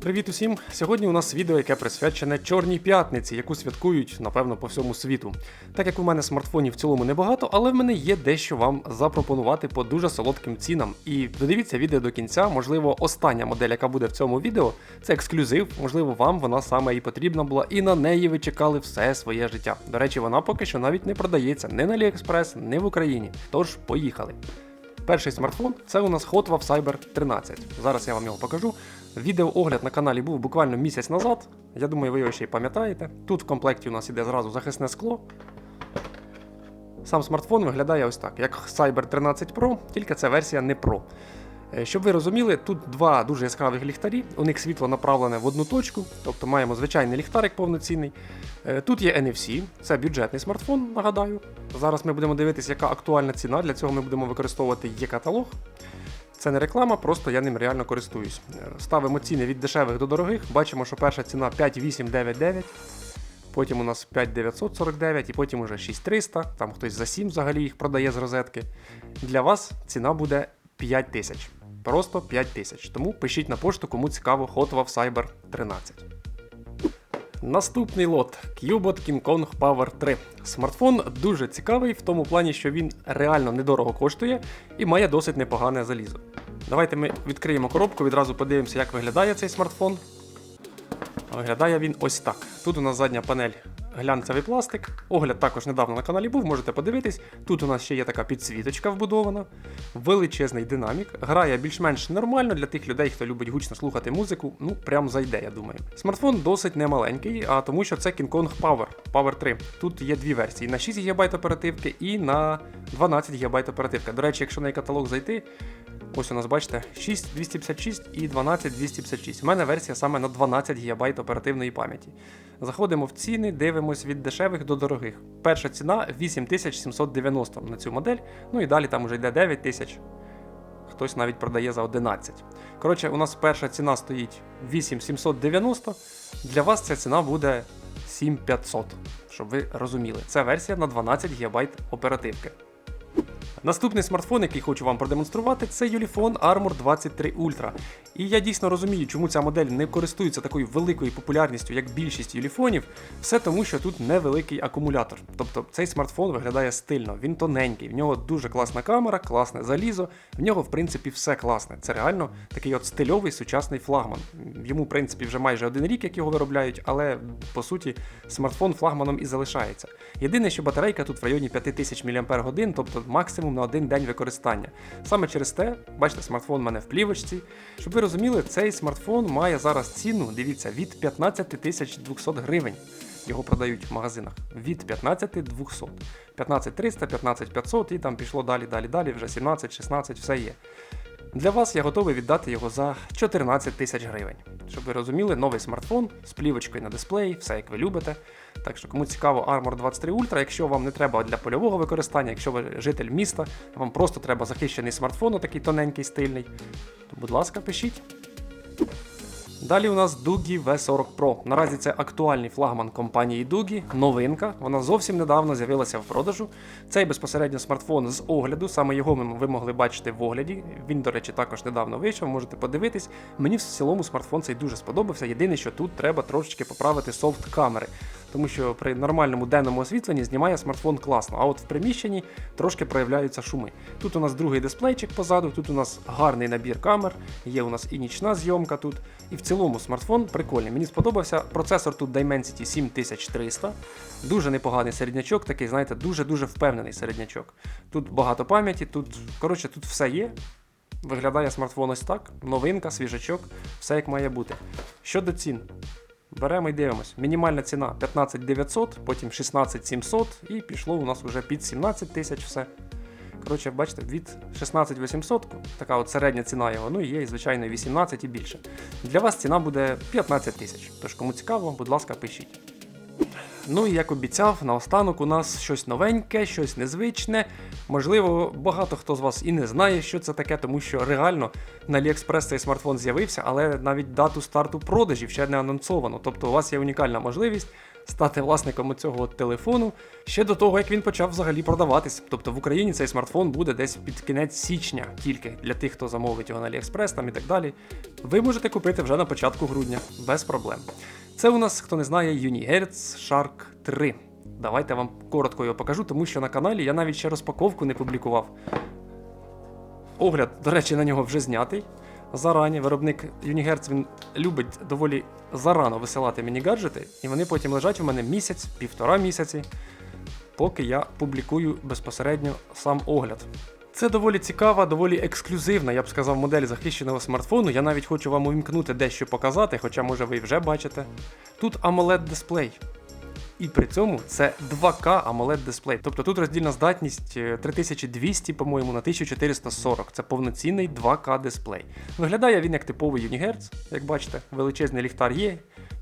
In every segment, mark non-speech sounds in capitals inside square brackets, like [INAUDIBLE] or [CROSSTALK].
Привіт усім! Сьогодні у нас відео, яке присвячене Чорній п'ятниці, яку святкують, напевно, по всьому світу. Так як у мене смартфонів в цілому небагато, але в мене є дещо вам запропонувати по дуже солодким цінам. І додивіться відео до кінця, можливо, остання модель, яка буде в цьому відео, це ексклюзив, можливо, вам вона саме і потрібна була, і на неї ви чекали все своє життя. До речі, вона поки що навіть не продається ні на AliExpress, ні в Україні. Тож, поїхали. Перший смартфон це у нас Hotwave Cyber 13. Зараз я вам його покажу. Відеоогляд на каналі був буквально місяць назад. Я думаю, ви його ще й пам'ятаєте. Тут в комплекті у нас іде зразу захисне скло. Сам смартфон виглядає ось так, як Cyber 13 Pro, тільки це версія не Pro. Е, Щоб ви розуміли, тут два дуже яскравих ліхтарі, у них світло направлене в одну точку, тобто маємо звичайний ліхтарик повноцінний. Е, Тут є NFC, це бюджетний смартфон, нагадаю. Зараз ми будемо дивитися, яка актуальна ціна. Для цього ми будемо використовувати є каталог. Це не реклама, просто я ним реально користуюсь. Е, Ставимо ціни від дешевих до дорогих. Бачимо, що перша ціна 5899, потім у нас 5949 і потім уже 6300, там хтось за 7 взагалі їх продає з розетки. Для вас ціна буде 5000. Просто 5000. Тому пишіть на пошту, кому цікаво Hotwave Cyber 13. Наступний лот Cubot King Kong Power 3. Смартфон дуже цікавий в тому плані, що він реально недорого коштує і має досить непогане залізо. Давайте ми відкриємо коробку, відразу подивимося, як виглядає цей смартфон. Виглядає він ось так. Тут у нас задня панель глянцевий пластик. Огляд також недавно на каналі був, можете подивитись. Тут у нас ще є така підсвіточка вбудована, величезний динамік. Грає більш-менш нормально для тих людей, хто любить гучно слухати музику. Ну, прям зайде, я думаю. Смартфон досить немаленький, а тому що це King Kong Power Power 3. Тут є дві версії: на 6 ГБ оперативки і на 12 ГБ оперативка. До речі, якщо на каталог зайти, Ось у нас бачите 6 256 і 12 256. У мене версія саме на 12 ГБ оперативної пам'яті. Заходимо в ціни, дивимось від дешевих до дорогих. Перша ціна 8790 на цю модель. Ну і далі там вже йде 9000. Хтось навіть продає за 11. Коротше, у нас перша ціна стоїть 8790. Для вас ця ціна буде 7500, щоб ви розуміли. Це версія на 12 ГБ оперативки. Наступний смартфон, який хочу вам продемонструвати, це Ulefone Armor 23 Ultra. І я дійсно розумію, чому ця модель не користується такою великою популярністю, як більшість юліфонів. Все тому, що тут невеликий акумулятор. Тобто цей смартфон виглядає стильно, він тоненький, в нього дуже класна камера, класне залізо, в нього, в принципі, все класне. Це реально такий от стильовий сучасний флагман. Йому, в принципі, вже майже один рік, як його виробляють, але по суті смартфон флагманом і залишається. Єдине, що батарейка тут в районі 5000 мАч, тобто максимум на один день використання. Саме через те, бачите, смартфон у мене в плівочці. Щоб ви розуміли, цей смартфон має зараз ціну, дивіться, від 15 200 гривень. Його продають в магазинах від 15 200. 15 300, 15 500 і там пішло далі, далі, далі, вже 17, 16, все є. Для вас я готовий віддати його за 14 тисяч гривень. Щоб ви розуміли, новий смартфон з плівочкою на дисплеї, все як ви любите. Так що, кому цікаво Armor 23 Ultra, якщо вам не треба для польового використання, якщо ви житель міста, вам просто треба захищений смартфон, такий тоненький, стильний, то будь ласка, пишіть. Далі у нас Дугі V40 Pro. Наразі це актуальний флагман компанії Дугі, новинка. Вона зовсім недавно з'явилася в продажу. Цей безпосередньо смартфон з огляду, саме його ви могли бачити в огляді. Він, до речі, також недавно вийшов, можете подивитись. Мені в цілому смартфон цей дуже сподобався. Єдине, що тут треба трошечки поправити софт камери. Тому що при нормальному денному освітленні знімає смартфон класно, а от в приміщенні трошки проявляються шуми. Тут у нас другий дисплейчик позаду, тут у нас гарний набір камер, є у нас і нічна зйомка тут. І в цілому смартфон прикольний. Мені сподобався. Процесор тут Dimensity 7300. Дуже непоганий середнячок, такий, знаєте, дуже-дуже впевнений середнячок. Тут багато пам'яті, тут, коротше, тут все є. Виглядає смартфон ось так, новинка, свіжачок, все як має бути. Щодо цін. Беремо і дивимось. Мінімальна ціна 15 900, потім 16 700 і пішло у нас вже під 17 тисяч все. Коротше, бачите, від 16 800, така от середня ціна його, ну і є, звичайно, 18 і більше. Для вас ціна буде 15 тисяч. Тож, кому цікаво, будь ласка, пишіть. Ну і як обіцяв, наостанок у нас щось новеньке, щось незвичне. Можливо, багато хто з вас і не знає, що це таке, тому що реально на AliExpress цей смартфон з'явився, але навіть дату старту продажів ще не анонсовано. Тобто у вас є унікальна можливість стати власником цього телефону ще до того, як він почав взагалі продаватись. Тобто в Україні цей смартфон буде десь під кінець січня, тільки для тих, хто замовить його на AliExpress там і так далі. Ви можете купити вже на початку грудня, без проблем. Це у нас, хто не знає, Unihertz Shark 3. Давайте я вам коротко його покажу, тому що на каналі я навіть ще розпаковку не публікував. Огляд, до речі, на нього вже знятий. Зарані виробник Unihertz він любить доволі зарано висилати мені гаджети, і вони потім лежать у мене місяць, півтора місяці, поки я публікую безпосередньо сам огляд. Це доволі цікава, доволі ексклюзивна, я б сказав, модель захищеного смартфону. Я навіть хочу вам увімкнути дещо показати, хоча, може, ви вже бачите. Тут amoled дисплей. І при цьому це 2К AMOLED дисплей. Тобто тут роздільна здатність е, 3200, по-моєму, на 1440. Це повноцінний 2К дисплей. Виглядає він як типовий Unihertz, як бачите, величезний ліхтар є,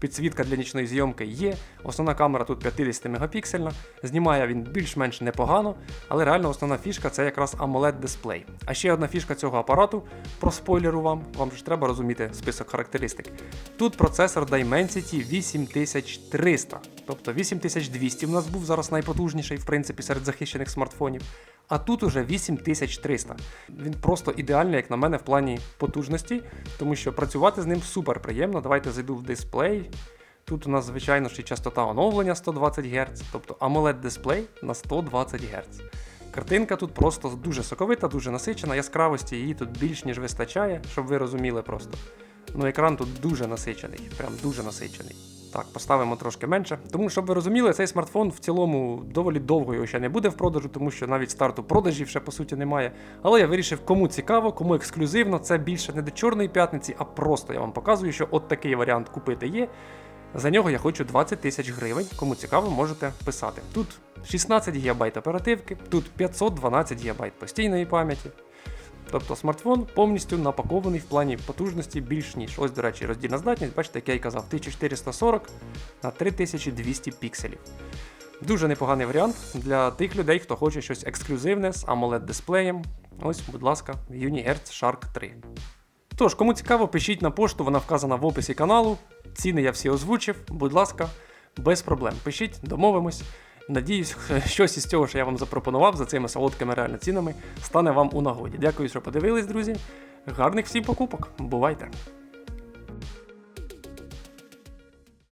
підсвітка для нічної зйомки є. Основна камера тут 50 мегапіксельна. Знімає він більш-менш непогано, але реально основна фішка це якраз AMOLED дисплей. А ще одна фішка цього апарату, про спойлеру вам, вам ж треба розуміти список характеристик. Тут процесор Dimensity 8300, тобто 8200 в нас був зараз найпотужніший, в принципі, серед захищених смартфонів. А тут уже 8300. Він просто ідеальний, як на мене, в плані потужності, тому що працювати з ним супер приємно. Давайте зайду в дисплей. Тут у нас, звичайно, і частота оновлення 120 Гц, тобто AMOLED дисплей на 120 Гц. Картинка тут просто дуже соковита, дуже насичена, яскравості її тут більш ніж вистачає, щоб ви розуміли просто. Ну, екран тут дуже насичений, прям дуже насичений. Так, поставимо трошки менше. Тому, щоб ви розуміли, цей смартфон в цілому доволі довго його ще не буде в продажу, тому що навіть старту продажів ще по суті немає. Але я вирішив, кому цікаво, кому ексклюзивно, це більше не до чорної п'ятниці, а просто я вам показую, що от такий варіант купити є. За нього я хочу 20 тисяч гривень. Кому цікаво, можете писати. Тут 16 ГБ оперативки, тут 512 ГБ постійної пам'яті. Тобто смартфон повністю напакований в плані потужності більш ніж. Ось, до речі, роздільна здатність, бачите, як я й казав, 1440 на 3200 пікселів. Дуже непоганий варіант для тих людей, хто хоче щось ексклюзивне з AMOLED дисплеєм. Ось, будь ласка, Unihertz Shark 3. Тож, кому цікаво, пишіть на пошту, вона вказана в описі каналу. Ціни я всі озвучив, будь ласка, без проблем. Пишіть, домовимось. Надіюсь, [LAUGHS] щось із цього, що я вам запропонував за цими солодкими реально цінами, стане вам у нагоді. Дякую, що подивились, друзі. Гарних всім покупок. Бувайте!